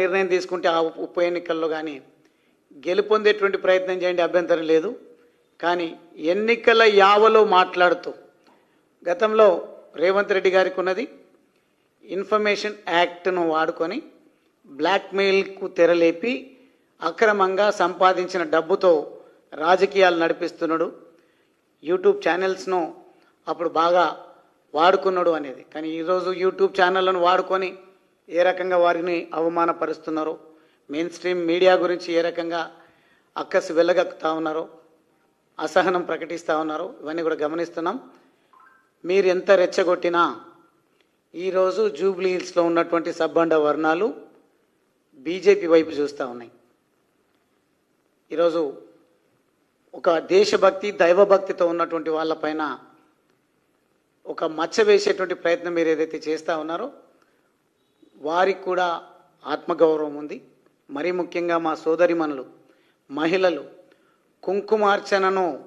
నిర్ణయం తీసుకుంటే ఆ ఉప ఎన్నికల్లో కానీ గెలుపొందేటువంటి ప్రయత్నం చేయండి అభ్యంతరం లేదు. కానీ ఎన్నికల యావలో మాట్లాడుతూ గతంలో రేవంత్ రెడ్డి గారికి ఉన్నది ఇన్ఫర్మేషన్ యాక్ట్ను వాడుకొని బ్లాక్మెయిల్కు తెరలేపి అక్రమంగా సంపాదించిన డబ్బుతో రాజకీయాలు నడిపిస్తున్నాడు. యూట్యూబ్ ఛానల్స్ను అప్పుడు బాగా వాడుకున్నాడు అనేది. కానీ ఈరోజు యూట్యూబ్ ఛానళ్ళను వాడుకొని ఏ రకంగా వారిని అవమానపరుస్తున్నారో మెయిన్ స్ట్రీమ్ మీడియా గురించి ఏ రకంగా అక్కసి వెళ్ళగక్కుతా ఉన్నారో అసహనం ప్రకటిస్తూ ఉన్నారో ఇవన్నీ కూడా గమనిస్తున్నాం. మీరు ఎంత రెచ్చగొట్టినా ఈరోజు జూబ్లీ హిల్స్లో ఉన్నటువంటి సబ్బండ వర్ణాలు బీజేపీ వైపు చూస్తూ ఉన్నాయి. ఈరోజు ఒక దేశభక్తి దైవభక్తితో ఉన్నటువంటి వాళ్ళపైన ఒక మచ్చ వేసేటువంటి ప్రయత్నం మీరు ఏదైతే చేస్తూ ఉన్నారో వారికి కూడా ఆత్మగౌరవం ఉంది. మరీ ముఖ్యంగా మా సోదరిమణులు మహిళలు కుంకుమార్చనను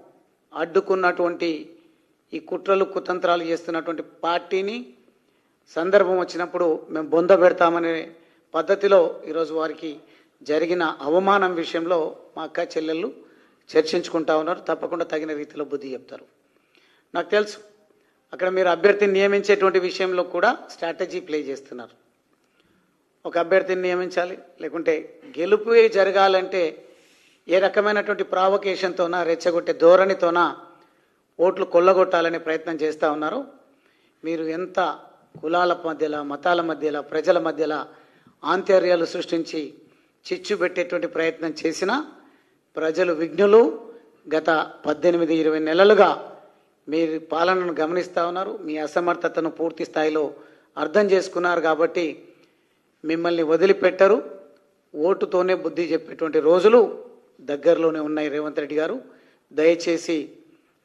అడ్డుకున్నటువంటి ఈ కుట్రలు కుతంత్రాలు చేస్తున్నటువంటి పార్టీని సందర్భం వచ్చినప్పుడు మేము బొంద పెడతామనే పద్ధతిలో ఈరోజు వారికి జరిగిన అవమానం విషయంలో మా అక్క చెల్లెళ్ళు చర్చించుకుంటా ఉన్నారు. తప్పకుండా తగిన రీతిలో బుద్ధి చెప్తారు. నాకు తెలుసు అక్కడ మీరు అభ్యర్థిని నియమించేటువంటి విషయంలో కూడా స్ట్రాటజీ ప్లే చేస్తున్నారు. ఒక అభ్యర్థిని నియమించాలి. లేకుంటే గెలుపు జరగాలంటే ఏ రకమైనటువంటి ప్రావకేషన్తోనా రెచ్చగొట్టే ధోరణితోనా ఓట్లు కొల్లగొట్టాలనే ప్రయత్నం చేస్తూ ఉన్నారు. మీరు ఎంత కులాల మధ్యలో మతాల మధ్యలో ప్రజల మధ్యలో ఆంతర్యాలు సృష్టించి చిచ్చు పెట్టేటువంటి ప్రయత్నం చేసినా ప్రజలు విఘ్నులు. గత పద్దెనిమిది ఇరవై నెలలుగా మీరు పాలనను గమనిస్తూ ఉన్నారు. మీ అసమర్థతను పూర్తి స్థాయిలో అర్థం చేసుకున్నారు కాబట్టి మిమ్మల్ని వదిలిపెట్టరు. ఓటుతోనే బుద్ధి చెప్పేటువంటి రోజులు దగ్గరలోనే ఉన్నాయి రేవంత్ రెడ్డి గారు. దయచేసి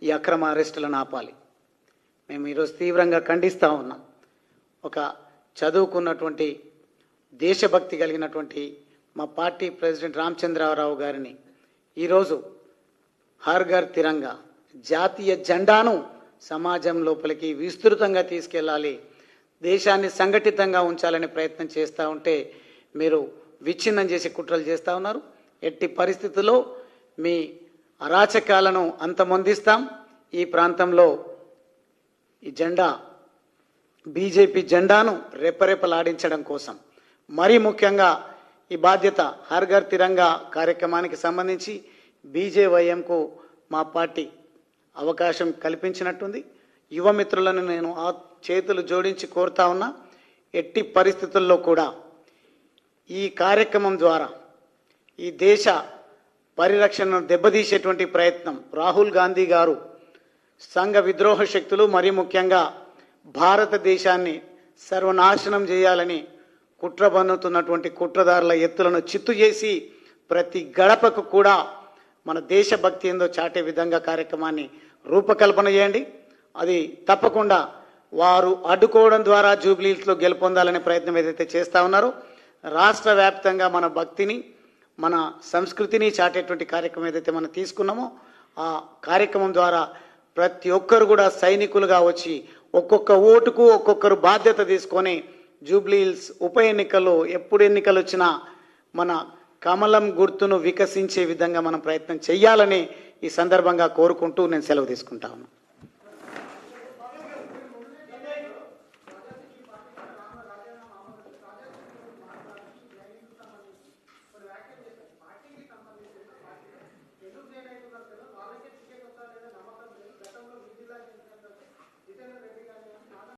ఈ అక్రమ అరెస్టులను ఆపాలి. మేము ఈరోజు తీవ్రంగా ఖండిస్తూ ఉన్నాం. ఒక చదువుకున్నటువంటి దేశభక్తి కలిగినటువంటి మా పార్టీ ప్రెసిడెంట్ రామచంద్రరావు గారిని ఈరోజు హర్ఘర్ తిరంగా జాతీయ జెండాను సమాజం లోపలికి విస్తృతంగా తీసుకెళ్ళాలి దేశాన్ని సంఘటితంగా ఉంచాలనే ప్రయత్నం చేస్తూ ఉంటే మీరు విచ్ఛిన్నం చేసి కుట్రలు చేస్తూ ఉన్నారు. ఎట్టి పరిస్థితుల్లో మీ అరాచకాలను అంతమొందిస్తాం. ఈ ప్రాంతంలో ఈ జెండా బీజేపీ జెండాను రెపరెపలాడించడం కోసం. మరీ ముఖ్యంగా ఈ బాధ్యత హర్ఘర్ తిరంగా కార్యక్రమానికి సంబంధించి బీజేవైఎంకు మా పార్టీ అవకాశం కల్పించినట్టుంది. యువమిత్రులను నేను ఆ చేతులు జోడించి కోరుతా ఉన్నా ఎట్టి పరిస్థితుల్లో కూడా ఈ కార్యక్రమం ద్వారా ఈ దేశ పరిరక్షణను దెబ్బతీసేటువంటి ప్రయత్నం రాహుల్ గాంధీ గారు సంఘ విద్రోహ శక్తులు మరీ ముఖ్యంగా భారతదేశాన్ని సర్వనాశనం చేయాలని కుట్ర పన్నుతున్నటువంటి కుట్రదారుల ఎత్తులను చిత్తు చేసి ప్రతి గడపకు కూడా మన దేశభక్తి ఏందో చాటే విధంగా కార్యక్రమాన్ని రూపకల్పన చేయండి. అది తప్పకుండా వారు అడ్డుకోవడం ద్వారా జూబ్లీస్లో గెలుపొందాలనే ప్రయత్నం ఏదైతే చేస్తా ఉన్నారో రాష్ట్ర వ్యాప్తంగా మన భక్తిని మన సంస్కృతిని చాటేటువంటి కార్యక్రమం ఏదైతే మనం తీసుకున్నామో ఆ కార్యక్రమం ద్వారా ప్రతి ఒక్కరు కూడా సైనికులుగా వచ్చి ఒక్కొక్క ఓటుకు ఒక్కొక్కరు బాధ్యత తీసుకొని జూబ్లీహిల్స్ ఉప ఎన్నికల్లో ఎప్పుడు ఎన్నికలు వచ్చినా మన కమలం గుర్తును వికసించే విధంగా మనం ప్రయత్నం చేయాలని ఈ సందర్భంగా కోరుకుంటూ నేను సెలవు తీసుకుంటా ఉన్నాను.